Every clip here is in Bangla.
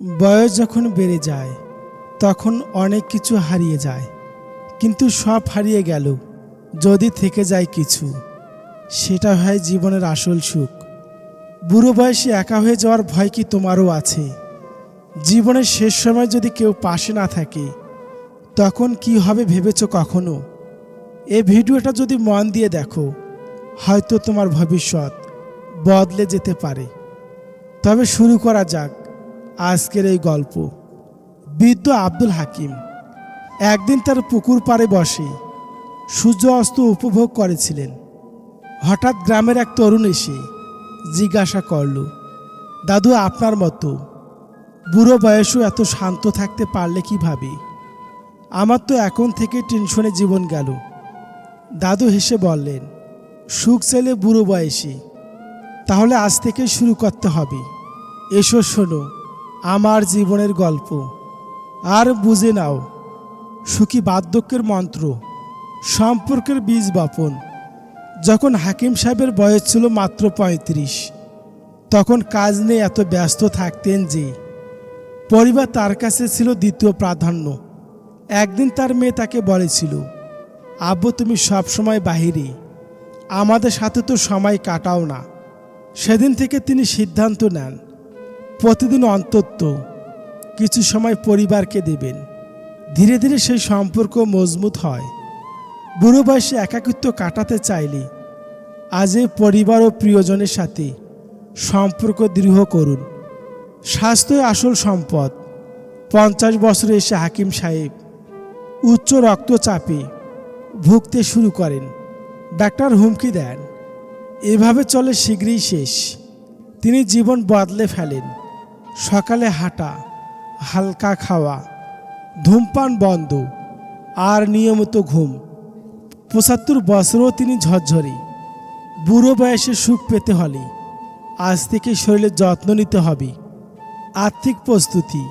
বয়স যখন বেড়ে যায়, তখন অনেক কিছু হারিয়ে যায়। কিন্তু সব হারিয়ে গেল, যদি থেকে যায় কিছু। সেটা হয় জীবনের আসল সুখ। বুড়ো বয়সে একা হয়ে যাওয়ার ভয় কি তোমারও আছে? জীবনের শেষ সময় যদি কেউ পাশে না থাকে, তখন কি হবে ভেবেছো কখনো? এ ভিডিওটা যদি মন দিয়ে দেখো, হয়তো তোমার ভবিষ্যৎ বদলে যেতে পারে। তবে শুরু করা যাক। আজকের এই গল্প। বৃদ্ধ আব্দুল হাকিম একদিন তার পুকুর পাড়ে বসে সূর্য অস্ত উপভোগ করেছিলেন। হঠাৎ গ্রামের এক তরুণ এসে জিজ্ঞাসা করল, দাদু, আপনার মতো বুড়ো বয়সেও এত শান্ত থাকতে পারলে কীভাবে? আমার তো এখন থেকে টেনশনে জীবন গেল। দাদু হেসে বললেন, সুখ ছেলে বুড়ো বয়সে, তাহলে আজ থেকে শুরু করতে হবে। এসো, শোনো। আমার জীবনের গল্প। আর বুঝে নাও, সুখী বার্ধক্যের মন্ত্র, সম্পর্কের বীজ বপন। যখন হাকিম সাহেবের বয়স ছিল মাত্র পঁয়ত্রিশ, তখন কাজ নিয়ে এত ব্যস্ত থাকতেন যে, পরিবার তার কাছে ছিল দ্বিতীয় প্রাধান্য। একদিন তার মেয়ে তাকে বলেছিল, আব্বু, তুমি সব সময় বাহিরে, আমাদের সাথে তো সময় কাটাও না। সেদিন থেকে তিনি সিদ্ধান্ত নেন। প্রতিদিন অন্তত কিছু সময় পরিবারকে দেবেন। ধীরে ধীরে সেই সম্পর্ক মজবুত হয়। বুড়ো বয়সে একাকিত্ব কাটাতে চাইলে আজ পরিবার ও প্রিয়জনের সাথে সম্পর্ক দৃঢ় করুন। স্বাস্থ্যই আসল সম্পদ। পঞ্চাশ বছরে এসে হাকিম সাহেব উচ্চ রক্তচাপে ভুগতে শুরু করেন। ডাক্তার হুমকি দেন। এভাবে চলে শীঘ্রই শেষ। তিনি জীবন বদলে ফেলেন। সকালে হাঁটা, হালকা খাওয়া, ধূমপান বন্ধ, আর নিয়মিত ঘুম। পঁচাত্তর বছরও তিনি ঝরঝরে। বুড়ো বয়সে সুখ পেতে হলে আজ থেকে শরীরের যত্ন নিতে হবে। আর্থিক প্রস্তুতি।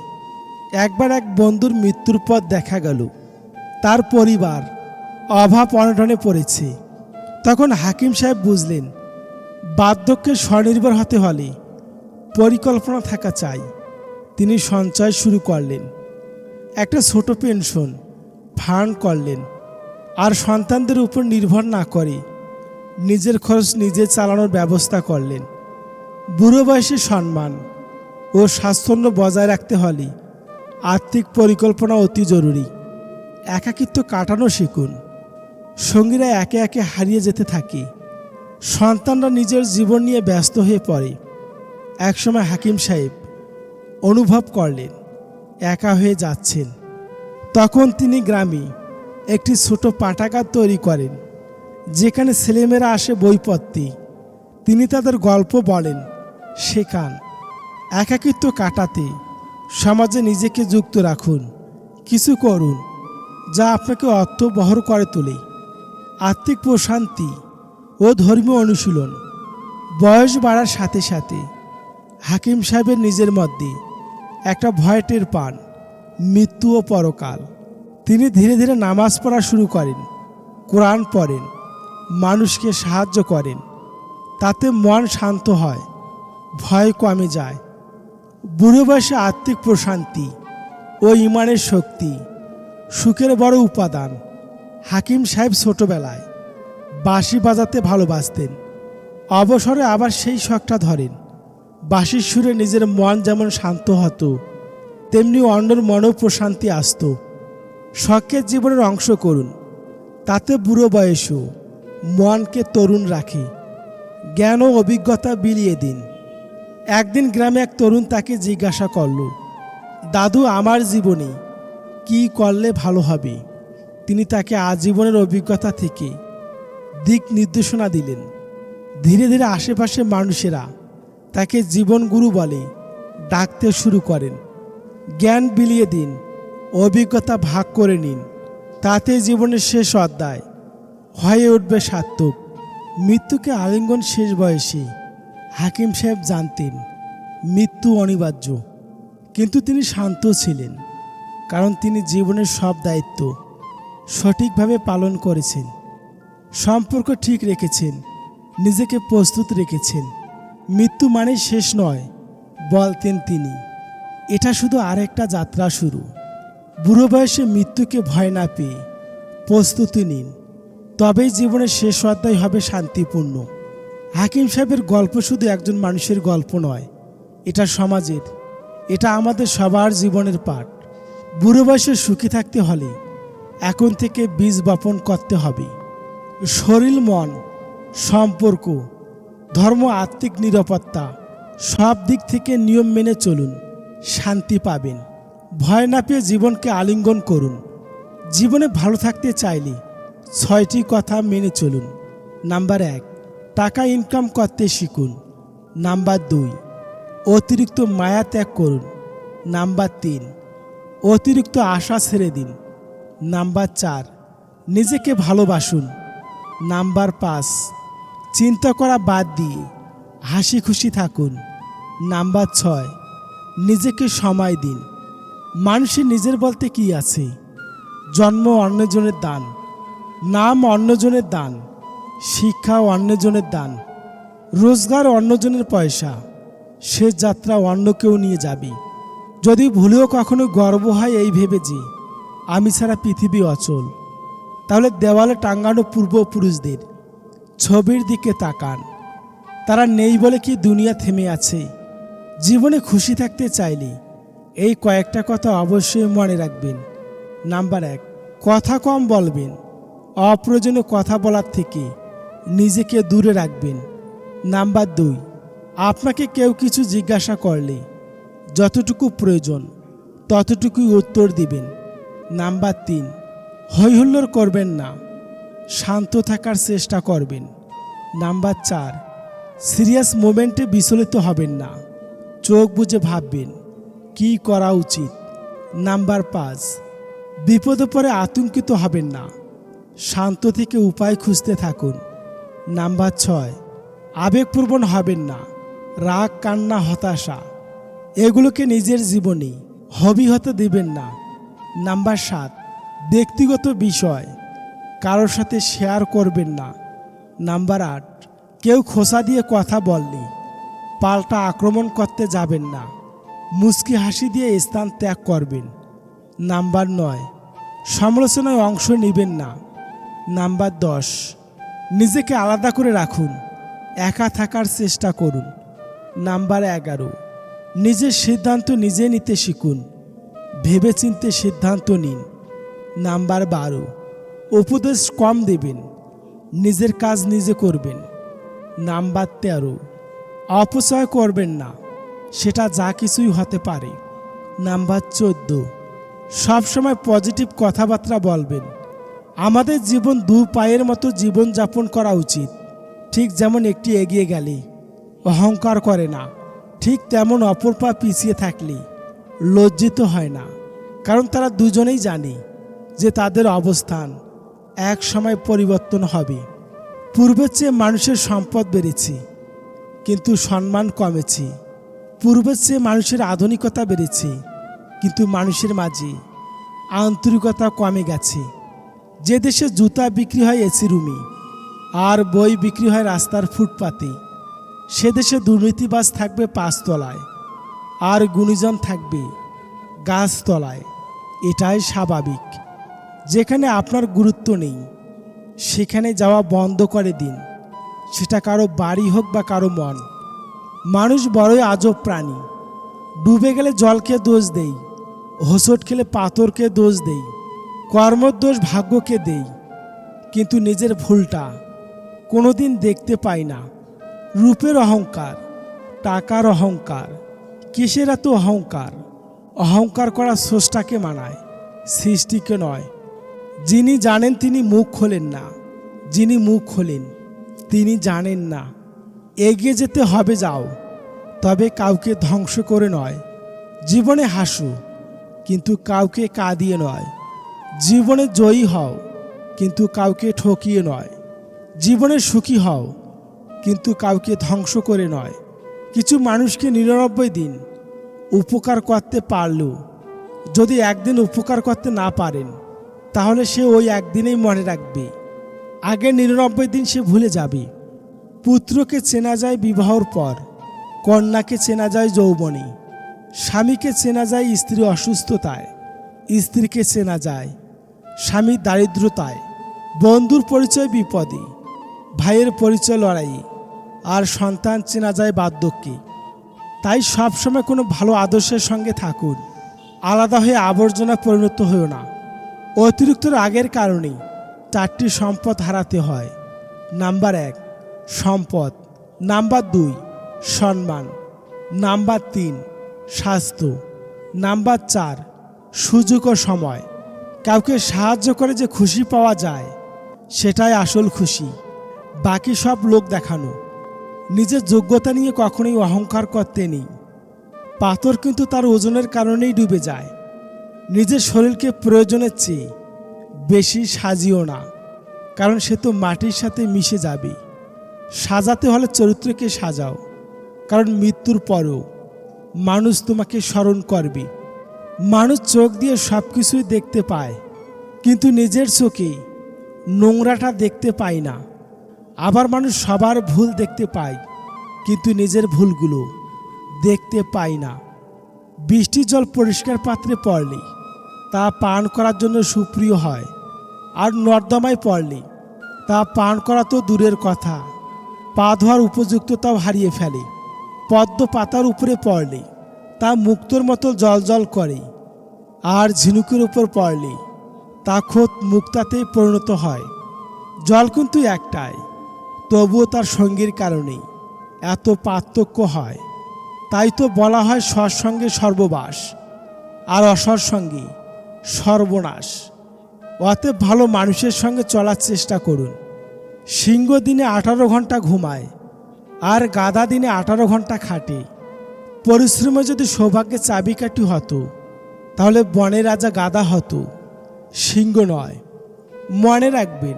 একবার এক বন্ধুর মৃত্যুর পর দেখা গেল। তার পরিবার অভাব অনটনে পড়েছে। তখন হাকিম সাহেব বুঝলেন, বার্ধক্যে স্বনির্ভর হতে হলে পরিকল্পনা থাকা চাই। তিনি সঞ্চয় শুরু করলেন। একটা ছোট পেনশন ফান্ড করলেন আর সন্তানদের উপর নির্ভর না করে নিজের খরচ নিজে চালানোর ব্যবস্থা করলেন। বুড়ো বয়সে সম্মান ও স্বাস্থ্য বজায় রাখতে হলে আর্থিক পরিকল্পনা অতি জরুরি। একাকিত্ব কাটানো শিখুন। সঙ্গীরা একে একে হারিয়ে যেতে থাকে। সন্তানরা নিজের জীবন নিয়ে ব্যস্ত হয়ে পড়ে। একসময় হাকিম সাহেব অনুভব করলেন, একা হয়ে যাচ্ছেন। তখন তিনি গ্রামে একটি ছোট পাঠাগার তৈরি করেন, যেখানে ছেলেমেয়েরা আসে বই পড়তে। তিনি তাদের গল্প বলেন, শেখান, একাকিত্ব কাটাতে, সমাজে নিজেকে যুক্ত রাখুন, কিছু করুন, যা আপনাকে অর্থবহর করে তোলে। আত্মিক প্রশান্তি ও ধর্মীয় অনুশীলন। বয়স বাড়ার সাথে সাথে হাকিম সাহেবের নিজের মধ্যে একটা ভয় টের পান মৃত্যু ও পরকাল। তিনি ধীরে ধীরে নামাজ পড়া শুরু করেন, কোরআন পড়েন, মানুষকে সাহায্য করেন। তাতে মন শান্ত হয়, ভয় কমে যায়। বুড়ো বয়সে আত্মিক প্রশান্তি ও ইমানের শক্তি সুখের বড় উপাদান। হাকিম সাহেব ছোটবেলায় বাঁশি বাজাতে ভালোবাসতেন, অবসরে আবার সেই শখটা ধরেন। বাঁশির সুরে নিজের মন যেমন শান্ত হতো, তেমনি অন্যর মনেও প্রশান্তি আসত। শখের জীবনের অংশ করুন, তাতে বুড়ো বয়সও মনকে তরুণ রাখে। জ্ঞান ও অভিজ্ঞতা বিলিয়ে দিন। একদিন গ্রামে এক তরুণ তাকে জিজ্ঞাসা করল, দাদু, আমার জীবনে কি করলে ভালো হবে? তিনি তাকে আজীবনের অভিজ্ঞতা থেকে দিক নির্দেশনা দিলেন। ধীরে ধীরে আশেপাশে মানুষেরা তাকে জীবনগুরু বলে ডাকতে শুরু করেন। জ্ঞান বিলিয়ে দিন, অভিজ্ঞতা ভাগ করে নিন, তাতে জীবনের শেষ অধ্যায় হয়ে উঠবে সার্থক। মৃত্যুকে আলিঙ্গন শেষ বয়সে হাকিম সাহেব জানতেন, মৃত্যু অনিবার্য। কিন্তু তিনি শান্ত ছিলেন, কারণ তিনি জীবনের সব দায়িত্ব সঠিকভাবে পালন করেছেন। সম্পর্ক ঠিক রেখেছেন, নিজেকে প্রস্তুত রেখেছেন। মৃত্যু মানে শেষ নয় বলতেন তিনি। এটা শুধু আরেকটা যাত্রা শুরু। বুড়ো বয়সে মৃত্যুকে ভয় না পেয়ে প্রস্তুতি নিন। তবেই জীবনের শেষ অধ্যায় হবে শান্তিপূর্ণ। হাকিম সাহেবের গল্প শুধু একজন মানুষের গল্প নয়, এটা সমাজের। এটা আমাদের সবার জীবনের পাঠ। বুড়ো বয়সে সুখী থাকতে হলে এখন থেকে বীজ বপন করতে হবে। শরীর, মন, সম্পর্ক ধর্ম, আত্মিক নিরাপত্তা, সব দিক থেকে নিয়ম মেনে চলুন, শান্তি পাবেন। ভয় না পেয়ে জীবনকে আলিঙ্গন করুন। জীবনে ভালো থাকতে চাইলে ছয়টি কথা মেনে চলুন। নাম্বার এক, টাকা ইনকাম করতে শিখুন। নাম্বার দুই, অতিরিক্ত মায়া ত্যাগ করুন। নাম্বার তিন, অতিরিক্ত আশা ছেড়ে দিন। নাম্বার চার, নিজেকে ভালোবাসুন। নাম্বার পাঁচ চিন্তা করা বাদ দিয়ে হাসি খুশি থাকুন। নাম্বার ছয়, নিজেকে সময় দিন। মানুষের নিজের বলতে কি আছে? জন্ম অন্যজনের দান, নাম অন্যজনের দান, শিক্ষা অন্যজনের দান, রোজগার অন্যজনের পয়সা, সে যাত্রা অন্য কেউ নিয়ে যাবে। যদি ভুলেও কখনো গর্ব হয় এই ভেবে যে, আমি ছাড়া পৃথিবী অচল। তাহলে দেওয়ালে টাঙ্গানো পূর্বপুরুষদের ছবির দিকে তাকান। তারা নেই বলে কি দুনিয়া থেমে আছে? জীবনে খুশি থাকতে চাইলে এই কয়েকটা কথা অবশ্যই মনে রাখবেন। নাম্বার এক, কথা কম বলবেন। অপ্রয়োজনীয় কথা বলার থেকে নিজেকে দূরে রাখবেন। নাম্বার দুই, আপনাকে কেউ কিছু জিজ্ঞাসা করলে যতটুকু প্রয়োজন ততটুকুই উত্তর দিবেন। নাম্বার তিন হৈহুল্লোর করবেন না। শান্ত থাকার চেষ্টা করবেন। নাম্বার চার, সিরিয়াস মোমেন্টে বিচলিত হবেন না। চোখ বুঝে ভাববেন, কি করা উচিত? নাম্বার পাঁচ, বিপদে পরে আতঙ্কিত হবেন না। শান্ত থেকে উপায় খুঁজতে থাকুন। নাম্বার ছয়, আবেগপ্রবণ হবেন না। রাগ, কান্না, হতাশা, এগুলোকে নিজের জীবনে, হবি হতে দিবেন না। নাম্বার সাত, ব্যক্তিগত বিষয় কারোর সাথে শেয়ার করবেন না। নাম্বার আট, কেউ খোসা দিয়ে কথা বললে পাল্টা আক্রমণ করতে যাবেন না। মুচকি হাসি দিয়ে স্থান ত্যাগ করবেন। নাম্বার নয়, সমালোচনায় অংশ নেবেন না। নাম্বার দশ, নিজেকে আলাদা করে রাখুন। একা থাকার চেষ্টা করুন। নাম্বার এগারো, নিজের সিদ্ধান্ত নিজে নিতে শিখুন। ভেবেচিন্তে সিদ্ধান্ত নিন। নাম্বার বারো উপদেশ কম দেবেন, নিজের কাজ নিজে করবেন। নাম্বার তেরো, অপচয় করবেন না, সেটা যা কিছুই হতে পারে। নাম্বার চোদ্দ, সবসময় পজিটিভ কথাবার্তা বলবেন। আমাদের জীবন দু পায়ের মতো জীবন যাপন করা উচিত। ঠিক যেমন একটি এগিয়ে গেলে, অহংকার করে না। ঠিক তেমন অপর পা পিছিয়ে থাকলে, লজ্জিত হয় না। কারণ তারা দুজনেই জানে যে তাদের অবস্থান এক সময় পরিবর্তন হবে। পূর্বের চেয়ে মানুষের সম্পদ বেড়েছে, কিন্তু সম্মান কমেছে। পূর্বের চেয়ে মানুষের আধুনিকতা বেড়েছে, কিন্তু মানুষের মাঝে আন্তরিকতা কমে গেছে। যে দেশে জুতা বিক্রি হয় এসি রুমে, আর বই বিক্রি হয় রাস্তার ফুটপাতে, সে দেশে দুর্নীতিবাজ থাকবে পাঁচতলায়, আর গুণীজন থাকবে গাছতলায়। এটাই স্বাভাবিক। যেখানে আপনার গুরুত্ব নেই, সেখানে যাওয়া বন্ধ করে দিন। সেটা কারও বাড়ি হোক বা কারও মন। মানুষ বড়ই আজব প্রাণী। ডুবে গেলে জলকে দোষ দেই হোসট খেলে পাথরকে দোষ দেই কর্মদোষ ভাগ্যকে দেই। কিন্তু নিজের ভুলটা কোনোদিন দেখতে পাই না। রূপের অহংকার, টাকার অহংকার, কিসের এত অহংকার? অহংকার করা স্রষ্টাকে মানায়, সৃষ্টিকে নয়। যিনি জানেন তিনি মুখ খোলেন না। যিনি মুখ খোলেন, তিনি জানেন না। এগিয়ে যেতে হবে যাও, তবে কাউকে ধ্বংস করে নয়। জীবনে হাসু, কিন্তু কাউকে কাঁদিয়ে নয়। জীবনে জয়ী হও, কিন্তু কাউকে ঠকিয়ে নয়। জীবনে সুখী হও, কিন্তু কাউকে ধ্বংস করে নয়। কিছু মানুষকে নিরানব্বই দিন উপকার করতে পারলেও যদি একদিন উপকার করতে না পারেন। তাহলে সে ওই একদিনেই মনে রাখবে। আগে নিরানব্বই দিন সে ভুলে যাবে। পুত্রকে চেনা যায় বিবাহর পর, কন্যাকে চেনা যায় যৌবনে, স্বামীকে চেনা যায় স্ত্রী অসুস্থতায়, স্ত্রীকে চেনা যায় স্বামী দারিদ্রতায়, বন্ধুর পরিচয় বিপদে, ভাইয়ের পরিচয় লড়াই আর সন্তান চেনা যায় বার্ধক্যে। তাই সবসময় কোনো ভালো আদর্শের সঙ্গে থাকুন। আলাদা হয়ে আবর্জনা পরিণত হয়েও না। অতিরিক্ত রাগের কারণে চারটি সম্পদ হারাতে হয়। নাম্বার এক, সম্পদ। নাম্বার দুই, সম্মান। নাম্বার তিন, স্বাস্থ্য। নাম্বার চার, সুযোগ ও সময়। কাউকে সাহায্য করে যে খুশি পাওয়া যায়, সেটাই আসল খুশি। বাকি সব লোক দেখানো। নিজের যোগ্যতা নিয়ে কখনোই অহংকার করতে নেই। পাথর কিন্তু তার ওজনের কারণেই ডুবে যায়। নিজের শরীরকে প্রয়োজনের চেয়ে বেশি সাজিও না, কারণ সে তো মাটির সাথে মিশে যাবে। সাজাতে হলে চরিত্রকে সাজাও, কারণ মৃত্যুর পরও মানুষ তোমাকে স্মরণ করবে। মানুষ চোখ দিয়ে সব কিছুই দেখতে পায়, কিন্তু নিজের চোখে নোংরাটা দেখতে পায় না। আবার মানুষ সবার ভুল দেখতে পায়, কিন্তু নিজের ভুলগুলো দেখতে পায় না। বৃষ্টির জল পরিষ্কার পাত্রে পড়লে তা পান করার জন্য সুপ্রিয় হয়, আর নর্দমায় পড়লে তা পান করা তো দূরের কথা। পা ধোয়ার উপযুক্ততাও হারিয়ে ফেলে। পদ্ম পাতার উপরে পড়লে তা মুক্তোর মতো জল জল করে, আর ঝিনুকের উপর পড়লে তা খোদ মুক্তাতেই পরিণত হয়। জল কিন্তু একটাই, তবুও তার সঙ্গীর কারণে এত পার্থক্য হয়। তাই তো বলা হয় সৎসঙ্গে সর্ববাস, আর অসৎ সঙ্গে সর্বনাশ। অতএব ভালো মানুষের সঙ্গে চলার চেষ্টা করুন। সিংহ দিনে আঠারো ঘণ্টা ঘুমায়, আর গাদা দিনে আঠারো ঘণ্টা খাটে। পরিশ্রমে যদি সৌভাগ্যের চাবিকাঠি হতো, তাহলে বনের রাজা গাদা হতো, সিংহ নয়। মনে রাখবেন,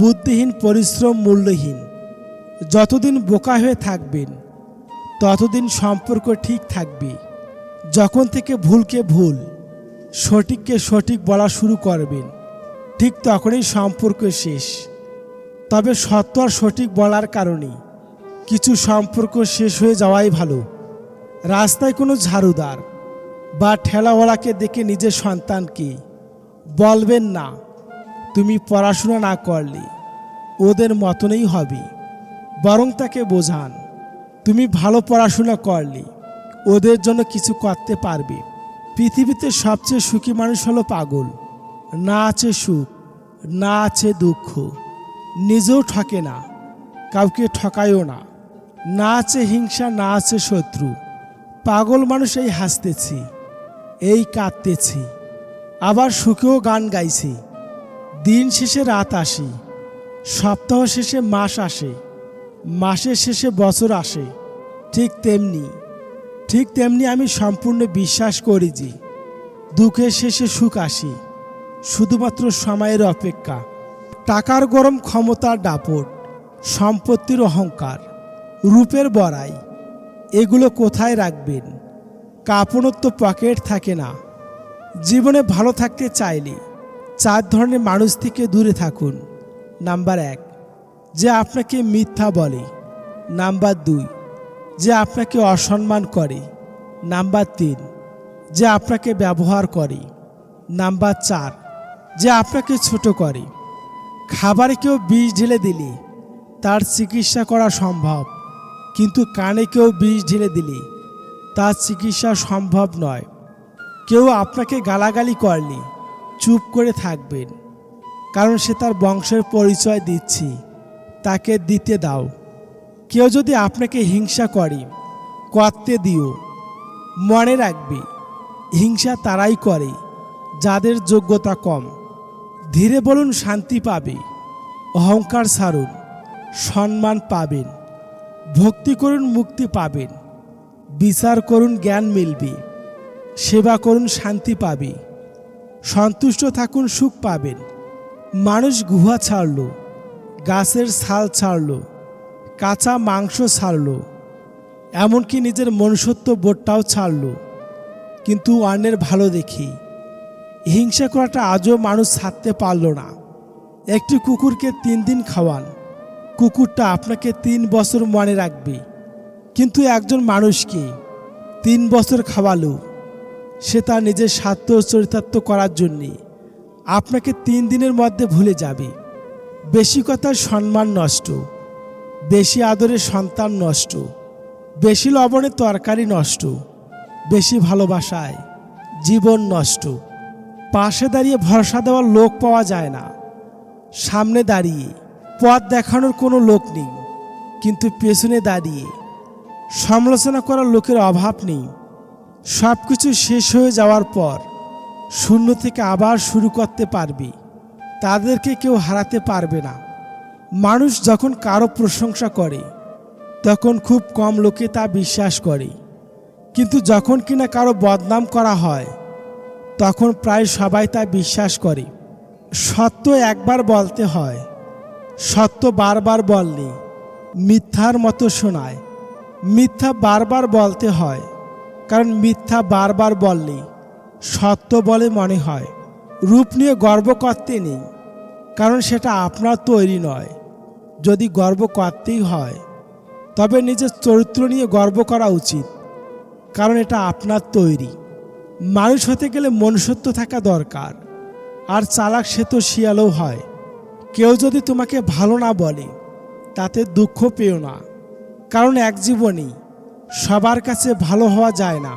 বুদ্ধিহীন পরিশ্রম মূল্যহীন। যতদিন বোকা হয়ে থাকবেন, ততদিন সম্পর্ক ঠিক থাকবে। যখন থেকে ভুলকে ভুল। সঠিককে সঠিক বলা শুরু করবেন। ঠিক তখনই সম্পর্ক শেষ। তবে সত্য আর সঠিক বলার কারণে কিছু সম্পর্ক শেষ হয়ে যাওয়াই ভালো। রাস্তায় কোনো ঝাড়ুদার বা ঠেলাওয়ালাকে দেখে নিজের সন্তানকে বলবেন না, তুমি পড়াশোনা না করলে ওদের মতনই হবে। বরং তাকে বোঝান, তুমি ভালো পড়াশোনা করলে ওদের জন্য কিছু করতে পারবে। পৃথিবীতে সবচেয়ে সুখী মানুষ হলো পাগল। না আছে সুখ, না আছে দুঃখ। নিজেও ঠকে না, কাউকে ঠকায়ও না। না আছে হিংসা, না আছে শত্রু। পাগল মানুষ এই হাসতেছি, এই কাঁদতেছি। আবার সুখেও গান গাইছি। দিন শেষে রাত আসি, সপ্তাহ শেষে মাস আসে, মাসের শেষে বছর আসে, ঠিক তেমনি। ঠিক তেমনি আমি সম্পূর্ণ বিশ্বাস করি যে দুঃখের শেষে সুখ আসি, শুধুমাত্র সময়ের অপেক্ষা। টাকার গরম ক্ষমতার দাপট, সম্পত্তির অহংকার, রূপের বড়াই, এগুলো কোথায় রাখবেন? কাপড়ত্ব পকেট থাকে না। জীবনে ভালো থাকতে চাইলে চার ধরনের মানুষ থেকে দূরে থাকুন। নাম্বার এক, যে আপনাকে মিথ্যা বলে। নাম্বার দুই যে আপনাকে অসম্মান করে। নাম্বার তিন, যে আপনাকে ব্যবহার করে। নাম্বার চার, যে আপনাকে ছোট করে। খাবারে কেউ বিষ ঢেলে দিলে তার চিকিৎসা করা সম্ভব, কিন্তু কানে কেউ বিষ ঢেলে দিলে তার চিকিৎসা সম্ভব নয়। কেউ আপনাকে গালাগালি করলে চুপ করে থাকবেন, কারণ সে তার বংশের পরিচয় দিচ্ছি, তাকে দিতে দাও। কেউ যদি আপনাকে হিংসা করে, করতে দিও, মনে রাখবে, হিংসা তারাই করে, যাদের যোগ্যতা কম। ধীরে বলুন, শান্তি পাবে, অহংকার ছাড়ুন সম্মান পাবেন, ভক্তি করুন, মুক্তি পাবেন, বিচার করুন, জ্ঞান মিলবে, সেবা করুন, শান্তি পাবে, সন্তুষ্ট থাকুন, সুখ পাবেন। মানুষ গুহা ছাড়ল, গাছের ছাল ছাড়ল কাঁচা মাংস ছাড়ল, এমনকি নিজের মনুষ্যত্ব বোধটাও ছাড়ল। কিন্তু অন্যের ভালো দেখি, হিংসা করাটা আজও মানুষ ছাড়তে পারল না। একটি কুকুরকে তিন দিন খাওয়ান, কুকুরটা আপনাকে তিন বছর মনে রাখবে। কিন্তু একজন মানুষকে তিন বছর খাওয়ালো, সে তার নিজের স্বার্থ চরিতার্থ করার জন্যে আপনাকে তিন দিনের মধ্যে ভুলে যাবে। বেশি কথার সম্মান নষ্ট। বেশি আদরের সন্তান নষ্ট, বেশি লবণের তরকারি নষ্ট, বেশি ভালোবাসায় জীবন নষ্ট। পাশে দাঁড়িয়ে ভরসা দেওয়ার লোক পাওয়া যায় না। সামনে দাঁড়িয়ে পথ দেখানোর কোনো লোক নেই, কিন্তু পেছনে দাঁড়িয়ে সমালোচনা করার লোকের অভাব নেই। সব কিছু শেষ হয়ে যাওয়ার পর শূন্য থেকে আবার শুরু করতে পারবে। তাদেরকে কেউ হারাতে পারবে না। মানুষ যখন কারও প্রশংসা করে, তখন খুব কম লোকে তা বিশ্বাস করে। কিন্তু যখন কিনা কারও বদনাম করা হয়, তখন প্রায় সবাই তা বিশ্বাস করে। সত্য একবার বলতে হয়, সত্য বারবার বললে মিথ্যার মতো শোনায়। মিথ্যা বারবার বলতে হয়, কারণ মিথ্যা বারবার বললে সত্য বলে মনে হয়। রূপ নিয়ে গর্ব করতে নেই, কারণ সেটা আপনার তৈরি নয়। যদি গর্ব করতেই হয়, তবে নিজের চরিত্র নিয়ে গর্ব করা উচিত, কারণ এটা আপনার তৈরি। মানুষ হতে গেলে মনুষ্যত্ব থাকা দরকার, আর চালাক সে তো শিয়ালও হয়। কেউ যদি তোমাকে ভালো না বলে, তাতে দুঃখ পেও না, কারণ এক জীবনেই সবার কাছে ভালো হওয়া যায় না।